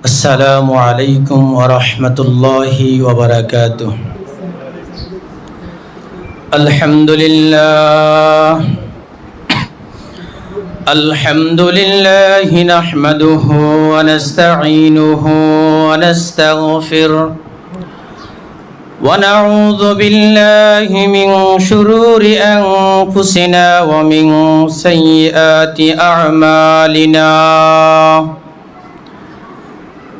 السلام عليكم ورحمة الله وبركاته الحمد لله الحمد لله نحمده ونستعينه ونستغفره ونعوذ بالله من شرور أنفسنا ومن سيئات أعمالنا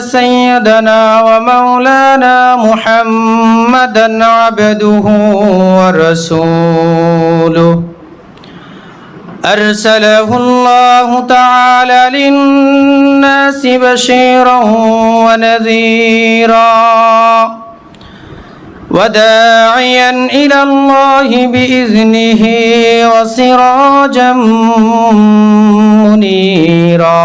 سيدنا ومولانا محمدا عبده ورسوله. أرسله الله تعالى للناس بشيرا ونذيرا. وداعيا إلى الله بإذنه وسراجا منيرا.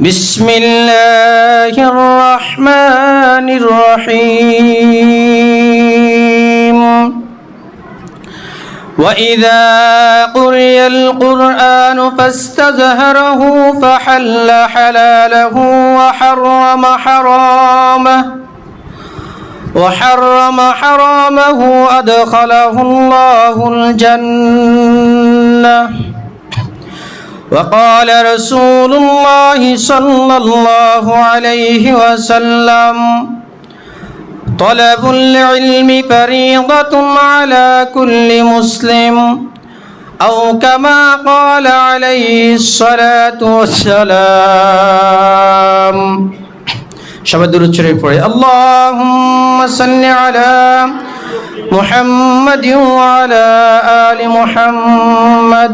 بسم الله الرحمن الرحيم وإذا قرئ القرآن فاستظهره فحل حلاله وحرم حرامه وحرم حرامه أدخله الله الجنة وقال رسول الله صلى الله عليه وسلم طلب العلم فريضة على كل مسلم أو كما قال عليه الصلاة والسلام সবাই দূর চড়ে পড়ে আল্লাহুম্মা সাল্লি আলা মুহাম্মাদ ওয়া আলা আলি মুহাম্মাদ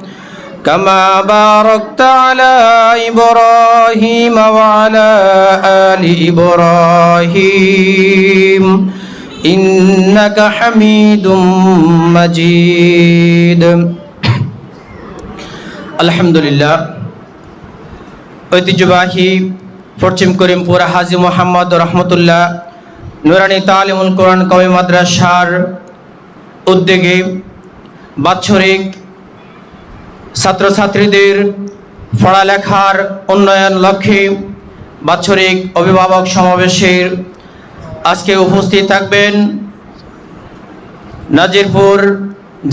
كما باركت على إبراهيم وعلى آل إبراهيم إنك حميد مجيد الحمد لله ঐতিহ্যবাহী পশ্চিম করিমপুর হাজি মোহাম্মদ রহমতুল্লাহ নুরানি তালিমুল কোরআন কবি মাদ্রাসার উদ্যোগে বাৎসরিক ছাত্রছাত্রীদের পড়ালেখার উন্নয়ন লক্ষ্যে বাৎসরিক অভিভাবক সমাবেশের আজকে উপস্থিত থাকবেন নাজিরপুর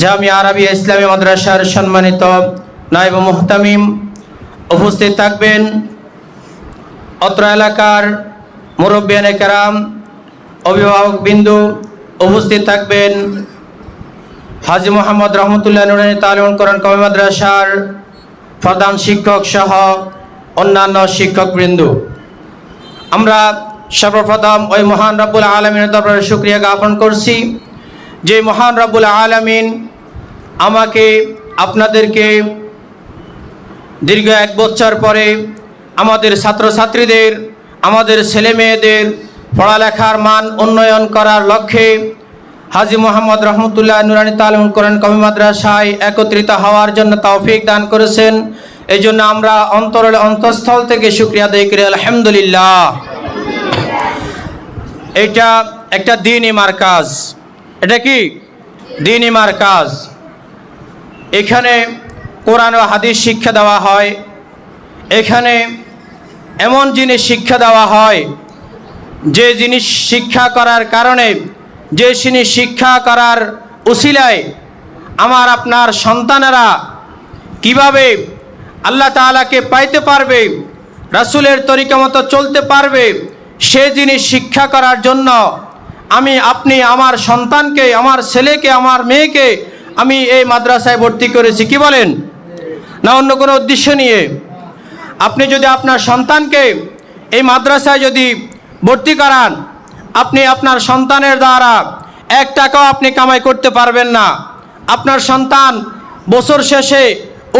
জামিয়া আরবিয়া ইসলামী মাদ্রাসার সম্মানিত নায়েব মুহতামিম। উপস্থিত থাকবেন অত্র এলাকার মুরব্বিয়ানে কেরাম, অভিভাবক বিন্দু। উপস্থিত থাকবেন হাজি মোহাম্মদ রহমতুল্লাহ নুরানি তালিম কোরআন কবি মাদ্রাসার প্রধান শিক্ষক সহ অন্যান্য শিক্ষকবৃন্দ আমরা সর্বপ্রথম ওই মহান রব্বুল আলমিনের দরবারে শুক্রিয়া জ্ঞাপন করছি যে মহান রব্বুল আলমিন আমাকে, আপনাদেরকে দীর্ঘ এক বছর পরে আমাদের ছাত্রছাত্রীদের, আমাদের ছেলে মেয়েদের পড়ালেখার মান উন্নয়ন করার লক্ষ্যে হাজি মোহাম্মদ রহমতুল্লাহ নুরানি তালিম কোরআন কবি মাদ্রাসায় একত্রিত হওয়ার জন্য তৌফিক দান করেছেন। এই জন্য আমরা অন্তরের অন্তঃস্থল থেকে শুক্রিয়া আদায় করি, আলহামদুলিল্লাহ। এটা একটা দিনই মার্কাজ। এটা কি? দিনই মার্কাজ। এখানে কোরআন ও হাদিস শিক্ষা দেওয়া হয়। এখানে এমন জিনিস শিক্ষা দেওয়া হয়, যে জিনিস শিক্ষা করার কারণে যে জিনিস শিক্ষা করার উসিলায় আমার আপনার সন্তানেরা কীভাবে আল্লাহ তাআলাকে পাইতে পারবে, রাসূলের তরিকা মতো চলতে পারবে, সে জিনিস শিক্ষা করার জন্য আমি, আপনি আমার সন্তানকে, আমার ছেলেকে, আমার মেয়েকে আমি এই মাদ্রাসায় ভর্তি করেছি। কি বলেন? না অন্য কোনো উদ্দেশ্য নিয়ে? আপনি যদি আপনার সন্তানকে এই মাদ্রাসায় যদি ভর্তি করান আপনি আপনার সন্তানের দ্বারা এক টাকাও আপনি কামাই করতে পারবেন না। আপনার সন্তান বছর শেষে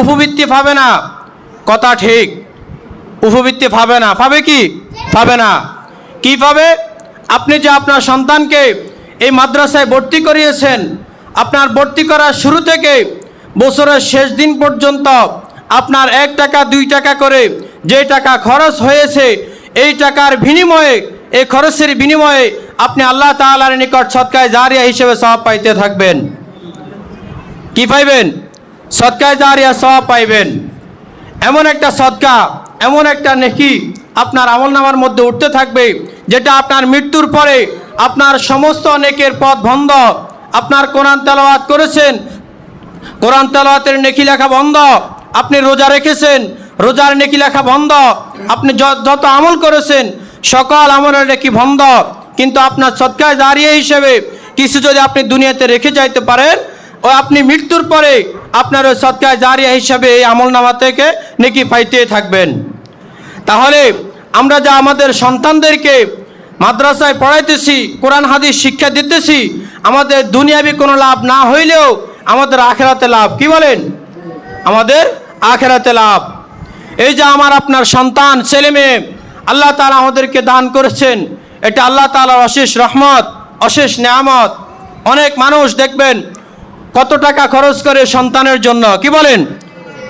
উপবৃত্তি পাবে না। কথা ঠিক। উপবৃত্তি পাবে না। পাবে কি? পাবে না। কি পাবে? আপনি যে আপনার সন্তানকে এই মাদ্রাসায় ভর্তি করিয়েছেন, আপনার ভর্তি করার শুরু থেকে বছরের শেষ দিন পর্যন্ত আপনার এক টাকা, দুই টাকা করে যে টাকা খরচ হয়েছে, এই টাকার বিনিময়ে এই খরচের বিনিময়ে আপনি আল্লাহ তাআলার নিকট সৎকায় জারিয়া হিসেবে সব পাইতে থাকবেন। কি পাইবেন? সৎকায় জারিয়া সব পাইবেন। এমন একটা সৎকা, এমন একটা নেকি আপনার আমল নামার মধ্যে উঠতে থাকবে, যেটা আপনার মৃত্যুর পরে আপনার সমস্ত নেকের পথ বন্ধ। আপনার কোরআন তেলাওয়াত করেছেন, কোরআন তেলাওয়াতের নেকি লেখা বন্ধ, আপনি রোজা রেখেছেন, রোজার নেকি লেখা বন্ধ, আপনি যত আমল করেছেন সকল আমলের নেকি বন্ধ। কিন্তু আপনার সৎকায় দাঁড়িয়ে হিসেবে কিছু যদি আপনি দুনিয়াতে রেখে যাইতে পারেন, ও আপনি মৃত্যুর পরে আপনার ওই সৎকায় জারিয়া হিসাবে এই আমল নামা থেকে নেকি পাইতে থাকবেন। তাহলে আমরা যা আমাদের সন্তানদেরকে মাদ্রাসায় পড়াইতেছি, কোরআন, হাদিস শিক্ষা দিতেছি, আমাদের দুনিয়াবি কোনো লাভ না হইলেও আমাদের আখেরাতে লাভ। কি বলেন? আমাদের আখেরাতে লাভ। এই যে আমার আপনার সন্তান ছেলে মেয়ে আল্লাহ তালা আমাদেরকে দান করেছেন। এটা আল্লাহ তালার অশেষ রহমত, অশেষ নেয়ামত। অনেক মানুষ দেখবেন কত টাকা খরচ করে সন্তানের জন্য। কি বলেন?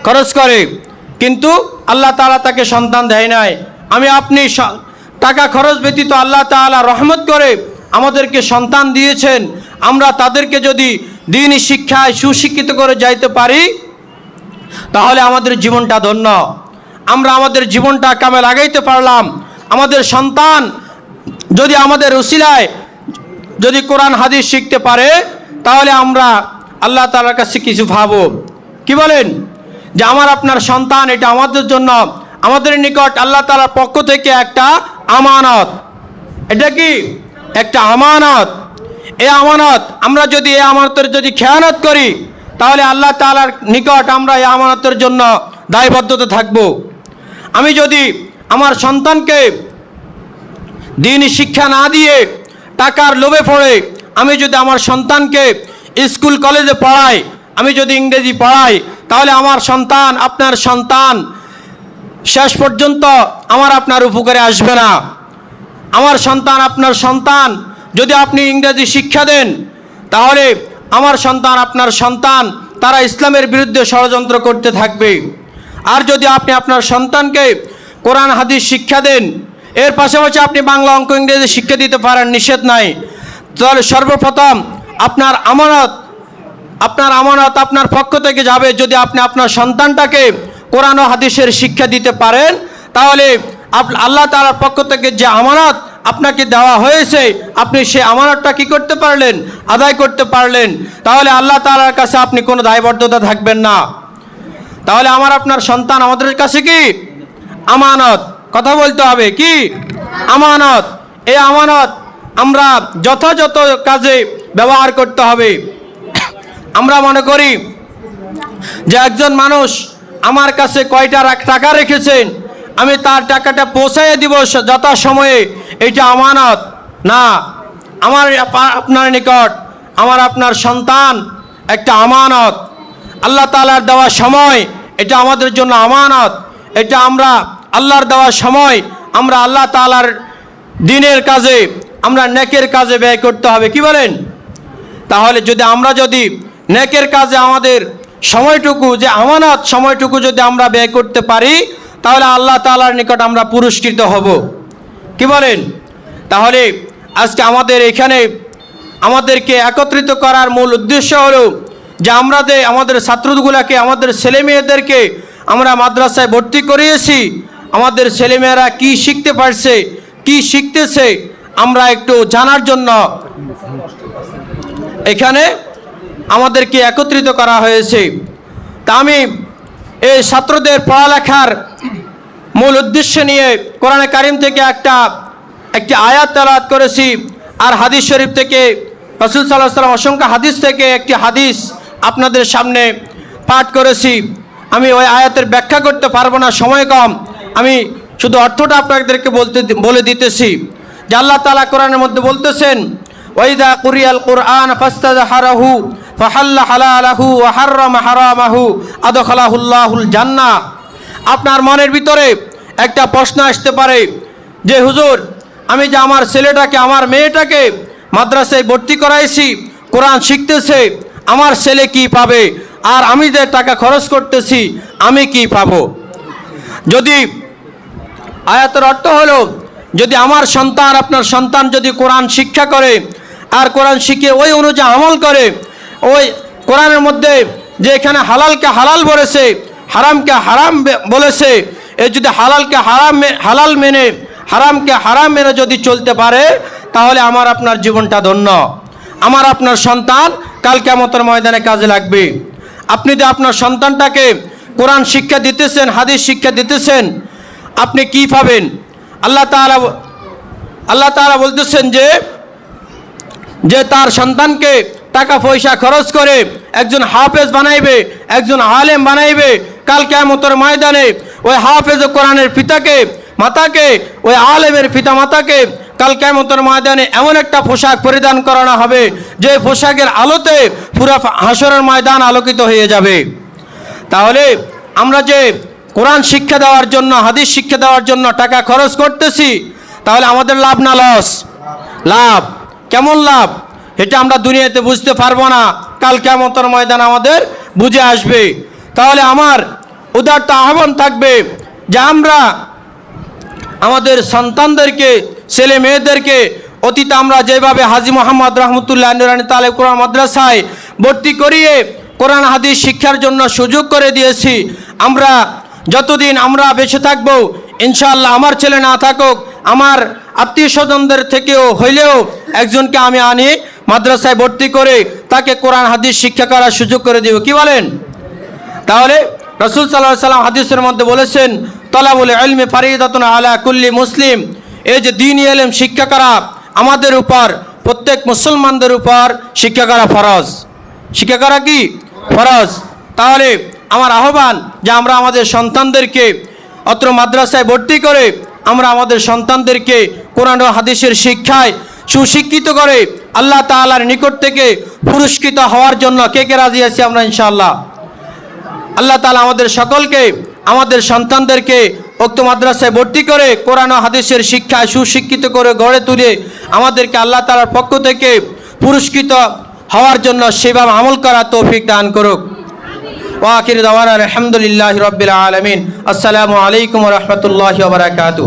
খরচ করে। কিন্তু আল্লাহ তাআলা তাকে সন্তান দেয় নাই। আমি আপনি টাকা খরচ ব্যতীত আল্লাহ তাআলা রহমত করে আমাদেরকে সন্তান দিয়েছেন। আমরা তাদেরকে যদি দিন শিক্ষায় সুশিক্ষিত করে যাইতে পারি, তাহলে আমাদের জীবনটা ধন্য। আমরা আমাদের জীবনটা কামে লাগাইতে পারলাম। আমাদের সন্তান যদি আমাদের উসিলায় যদি কোরআন, হাদিস শিখতে পারে, তাহলে আমরা আল্লাহ তালার কাছে কিছু ভাবো। কি বলেন? যে আমার আপনার সন্তান, এটা আমাদের জন্য, আমাদের নিকট আল্লাহ তালার পক্ষ থেকে একটা আমানত। এটা কি? একটা আমানত। এ আমানত, আমরা যদি এ আমানতের যদি খেয়ানত করি, তাহলে আল্লাহ তালার নিকট আমরা এই আমানতের জন্য দায়বদ্ধতা থাকব। আমি যদি আমার সন্তানকে দিন শিক্ষা না দিয়ে টাকার লোভে পড়ে, আমি যদি আমার সন্তানকে স্কুল কলেজে পড়াই, আমি যদি ইংরেজি পড়াই, তাহলে আমার সন্তান আপনার সন্তান শেষ পর্যন্ত আমার আপনার উপকারে আসবে না। আমার সন্তান আপনার সন্তান, যদি আপনি ইংরেজি শিক্ষা দেন, তাহলে আমার সন্তান আপনার সন্তান, তারা ইসলামের বিরুদ্ধে ষড়যন্ত্র করতে থাকবে। আর যদি আপনি আপনার সন্তানকে কোরআন, হাদিস শিক্ষা দেন, এর পাশাপাশি আপনি বাংলা অঙ্ক ইংরেজি শিক্ষা দিতে পারেন, নিষেধ নাই। তাহলে সর্বপ্রথম আপনার আমানত আপনার আমানত আপনার পক্ষ থেকে যাবে যদি আপনি আপনার সন্তানটাকে কোরআন ও হাদিসের শিক্ষা দিতে পারেন, তাহলে আল্লাহ তাআলার পক্ষ থেকে যে আমানত আপনাকে দেওয়া হয়েছে, আপনি সে আমানতটা কি করতে পারলেন? আদায় করতে পারলেন। তাহলে আল্লাহ তাআলার কাছে আপনি কোনো দায়বদ্ধতা থাকবেন না। তাহলে আমার আপনার সন্তান আমাদের কাছে কি? আমানত। কথা বলতে হবে কি? আমানত। এই আমানত আমরা যথাযথ কাজে ব্যবহার করতে হবে। আমরা মনে করি যে একজন মানুষ আমার কাছে কয়টা টাকা রেখেছেন? আমি তার টাকাটা পৌঁছাইয়ে দিব যথা সময়ে এটা আমানত। না। আমার আপনার নিকট আমার আপনার সন্তান একটা আমানত। আল্লাহ তালার দেওয়া সময় এটা আমাদের জন্য আমানত। এটা আমরা আল্লাহর দেওয়ার সময়, আমরা আল্লাহ তালার দিনের কাজে, আমরা নেকের কাজে ব্যয় করতে হবে, কি বলেন? তাহলে যদি আমরা যদি নেকের কাজে আমাদের সময়টুকু যে আমানত, সময়টুকু যদি আমরা ব্যয় করতে পারি, তাহলে আল্লাহ তালার নিকট আমরা পুরস্কৃত হব। কি বলেন? তাহলে আজকে আমাদের এখানে আমাদেরকে একত্রিত করার মূল উদ্দেশ্য হলো যে আমরা আমাদের ছাত্রগুলোকে, আমাদের ছেলে মেয়েদেরকে আমরা মাদ্রাসায় ভর্তি করিয়েছি, আমাদের ছেলেমেয়েরা কি শিখতে পারছে, কি শিখতেছে, আমরা একটু জানার জন্য এখানে আমাদেরকে একত্রিত করা হয়েছে। তা আমি এই ছাত্রদের পড়ালেখার মূল উদ্দেশ্য নিয়ে কোরআনে কারিম থেকে একটা, একটি আয়াত তেলাওয়াত করেছি, আর হাদিস শরীফ থেকে রসুল সাল্লাহ সাল্লাম অসংখ্য হাদিস থেকে একটি হাদিস আপনাদের সামনে পাঠ করেছি। আমি ওই আয়াতের ব্যাখ্যা করতে পারব না, সময় কম। আমি শুধু অর্থটা আপনাদেরকে বলতে বলে দিতেছি। যে আল্লাহ তালা কোরআনের মধ্যে বলতেছেন, ওয়াইদা কুরিয়াল কোরআন হারাহু ফাহাল্লা হালালাহু ওয়া হাররামা হারামাহু আদখালাহুল্লাহুল জান্নাহ। আপনার মনের ভিতরে একটা প্রশ্ন আসতে পারে যে, হুজুর, আমি যে আমার ছেলেটাকে, আমার মেয়েটাকে মাদ্রাসায় ভর্তি করাইছি, কোরআন শিখতেছে আমার ছেলে কি পাবে? আর আমি যে টাকা খরচ করতেছি, আমি কি পাব? যদি আয়াতের অর্থ হলো, যদি আমার সন্তান, আপনার সন্তান যদি কোরআন শিক্ষা করে, আর কোরআন শিখে ওই অনুযায়ী আমল করে, ওই কোরআনের মধ্যে যে এখানে হালালকে হালাল বলেছে, হারামকে হারাম বলেছে, এ যদি হালালকে হারাম হালাল মেনে, হারামকে হারাম মেনে যদি চলতে পারে, তাহলে আমার আপনার জীবনটা ধন্য। আমার আপনার সন্তান কাল কেমতের ময়দানে কাজে লাগবে। আপনি যে আপনার সন্তানটাকে কোরআন শিক্ষা দিতেছেন, হাদিস শিক্ষা দিতেছেন, আপনি কি পাবেন আল্লাহ তাআলা আল্লাহ তাআলা বলতেছেন যে যে তার সন্তানকে টাকা পয়সা খরচ করে একজন হাফেজ বানাইবে, একজন আলেম বানাইবে, কাল কেমতর ময়দানে ওই হাফেজ কোরআনের পিতাকে, মাতাকে, ওই আলেমের পিতা মাতাকে কাল কেমতর ময়দানে এমন একটা পোশাক পরিধান করানো হবে, যে পোশাকের আলোতে পুরো হাসরের ময়দান আলোকিত হয়ে যাবে। তাহলে আমরা যে কোরআন শিক্ষা দেওয়ার জন্য, হাদিস শিক্ষা দেওয়ার জন্য টাকা খরচ করতেছি, তাহলে আমাদের লাভ না লস? লাভ। কেমন লাভ? এটা আমরা দুনিয়াতে বুঝতে পারব না। কাল কেমতর ময়দান আমাদের বুঝে আসবে। তাহলে আমার উদারটা আহ্বান থাকবে যে আমরা আমাদের সন্তানদেরকে ছেলে মেয়েদেরকে অতীতে আমরা যেভাবে হাজি মোহাম্মদ রহমতুল্লাহ নুরানি তালেব কোরআন মাদ্রাসায় ভর্তি করিয়ে কোরআন হাদিস শিক্ষার জন্য সুযোগ করে দিয়েছি, আমরা যতদিন আমরা বেঁচে থাকব, ইনশাআল্লাহ আমার ছেলে না থাকুক, আমার আত্মীয় স্বজনদের থেকেও হইলেও একজনকে আমি আনি মাদ্রাসায় ভর্তি করে তাকে কোরআন হাদিস শিক্ষা করার সুযোগ করে দিব। কি বলেন? তাহলে রসুল সাল্লাহ সাল্লাম হাদিসের মধ্যে বলেছেন, তলাবুল আলমে ফারিদাতুন আলা কুল্লি মুসলিম। এই যে দিন এলেম, শিক্ষা করা? আমাদের উপর, প্রত্যেক মুসলমানদের উপর শিক্ষা করা ফরজ? শিক্ষা করা কি? ফরজ। তাহলে আমার আহ্বান যে আমরা আমাদের সন্তানদেরকে অত্র মাদ্রাসায় ভর্তি করে আমরা আমাদের সন্তানদেরকে কোরআন হাদিসের শিক্ষায় সুশিক্ষিত করে আল্লাহ তাআলার নিকট থেকে পুরস্কৃত হওয়ার জন্য কে কে রাজি আছি আমরা ইনশাআল্লাহ? আল্লাহ তালা আমাদের সকলকে, আমাদের সন্তানদেরকে উক্ত মাদ্রাসায় ভর্তি করে কোরআন হাদিসের শিক্ষায় সুশিক্ষিত করে গড়ে তুলে আমাদেরকে আল্লাহ তালার পক্ষ থেকে পুরস্কৃত হওয়ার জন্য সেভাবে আমল করা তৌফিক দান করুক। ওয়াকির দাওয়ান আলহামদুলিল্লাহ রবিল আলমিন। আসসালামু আলাইকুম রহমতুল্লাহ বারাকাতু